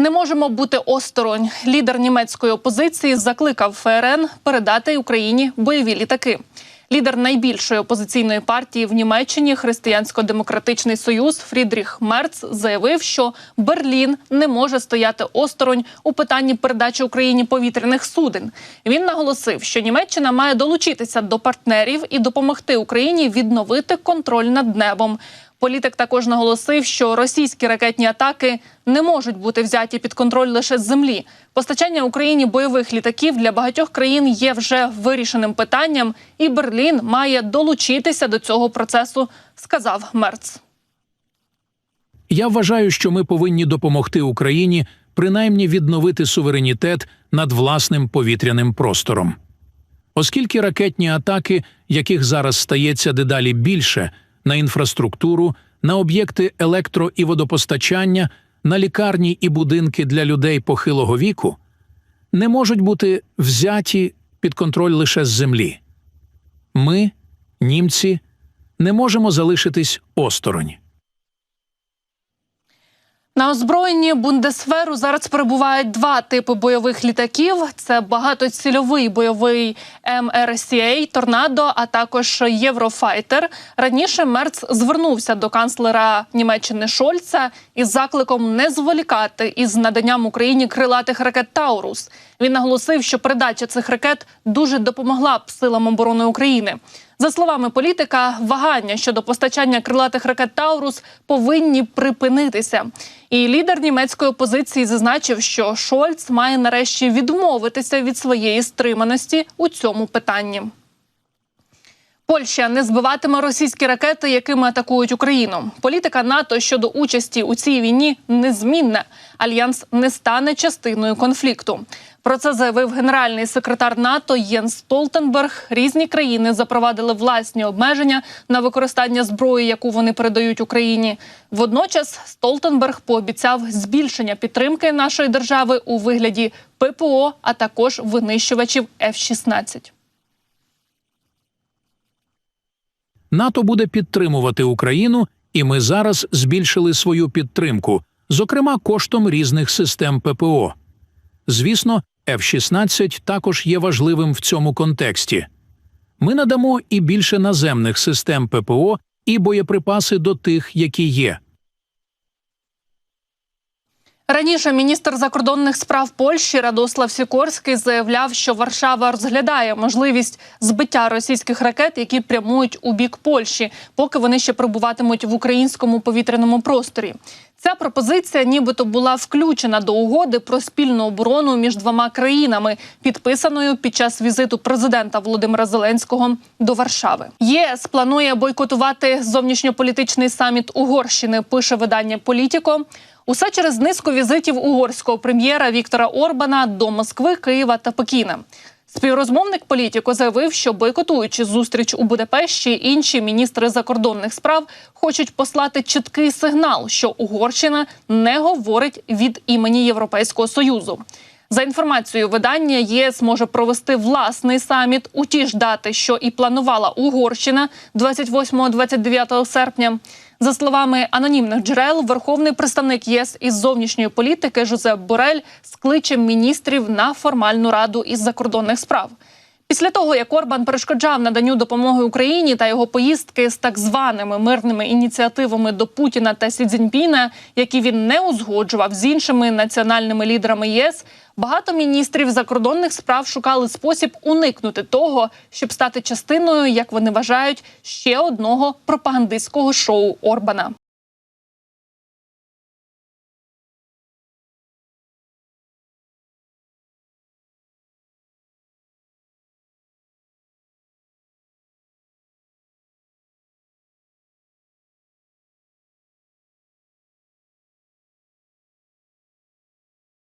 Не можемо бути осторонь. Лідер німецької опозиції закликав ФРН передати Україні бойові літаки. Лідер найбільшої опозиційної партії в Німеччині Християнсько-демократичний союз Фрідріх Мерц заявив, що Берлін не може стояти осторонь у питанні передачі Україні повітряних суден. Він наголосив, що Німеччина має долучитися до партнерів і допомогти Україні відновити контроль над небом. Політик також наголосив, що російські ракетні атаки не можуть бути взяті під контроль лише з землі. Постачання Україні бойових літаків для багатьох країн є вже вирішеним питанням, і Берлін має долучитися до цього процесу, сказав Мерц. Я вважаю, що ми повинні допомогти Україні принаймні відновити суверенітет над власним повітряним простором. Оскільки ракетні атаки, яких зараз стається дедалі більше, на інфраструктуру, на об'єкти електро і водопостачання, на лікарні і будинки для людей похилого віку, не можуть бути взяті під контроль лише з землі. Ми, німці, не можемо залишитись осторонь. На озброєнні Бундесферу зараз перебувають два типи бойових літаків: це багатоцільовий бойовий МРСА Торнадо, а також Єврофайтер. Раніше Мерц звернувся до канцлера Німеччини Шольца із закликом не зволікати із наданням Україні крилатих ракет Таурус. Він наголосив, що передача цих ракет дуже допомогла б силам оборони України. За словами політика, вагання щодо постачання крилатих ракет Таурус повинні припинитися. І лідер німецької опозиції зазначив, що Шольц має нарешті відмовитися від своєї стриманості у цьому питанні. Польща не збиватиме російські ракети, якими атакують Україну. Політика НАТО щодо участі у цій війні незмінна. Альянс не стане частиною конфлікту. Про це заявив генеральний секретар НАТО Єнс Столтенберг. Різні країни запровадили власні обмеження на використання зброї, яку вони передають Україні. Водночас Столтенберг пообіцяв збільшення підтримки нашої держави у вигляді ППО, а також винищувачів F-16. НАТО буде підтримувати Україну, і ми зараз збільшили свою підтримку, зокрема коштом різних систем ППО. Звісно, F-16 також є важливим в цьому контексті. Ми надамо і більше наземних систем ППО і боєприпаси до тих, які є. Раніше міністр закордонних справ Польщі Радослав Сікорський заявляв, що Варшава розглядає можливість збиття російських ракет, які прямують у бік Польщі, поки вони ще перебуватимуть в українському повітряному просторі. Ця пропозиція, нібито, була включена до угоди про спільну оборону між двома країнами, підписаною під час візиту президента Володимира Зеленського до Варшави. ЄС планує бойкотувати зовнішньополітичний саміт Угорщини. Пише видання Політіко. Усе через низку візитів угорського прем'єра Віктора Орбана до Москви, Києва та Пекіна. Співрозмовник політико заявив, що бойкотуючи зустріч у Будапешті, інші міністри закордонних справ хочуть послати чіткий сигнал, що Угорщина не говорить від імені Європейського союзу. За інформацією видання, ЄС може провести власний саміт у ті ж дати, що і планувала Угорщина 28-29 серпня. За словами анонімних джерел, верховний представник ЄС із зовнішньої політики Жозеп Борель скличе міністрів на формальну раду із закордонних справ. Після того, як Орбан перешкоджав наданню допомоги Україні та його поїздки з так званими мирними ініціативами до Путіна та Сі Цзіньпіна, які він не узгоджував з іншими національними лідерами ЄС, багато міністрів закордонних справ шукали спосіб уникнути того, щоб стати частиною, як вони вважають, ще одного пропагандистського шоу Орбана.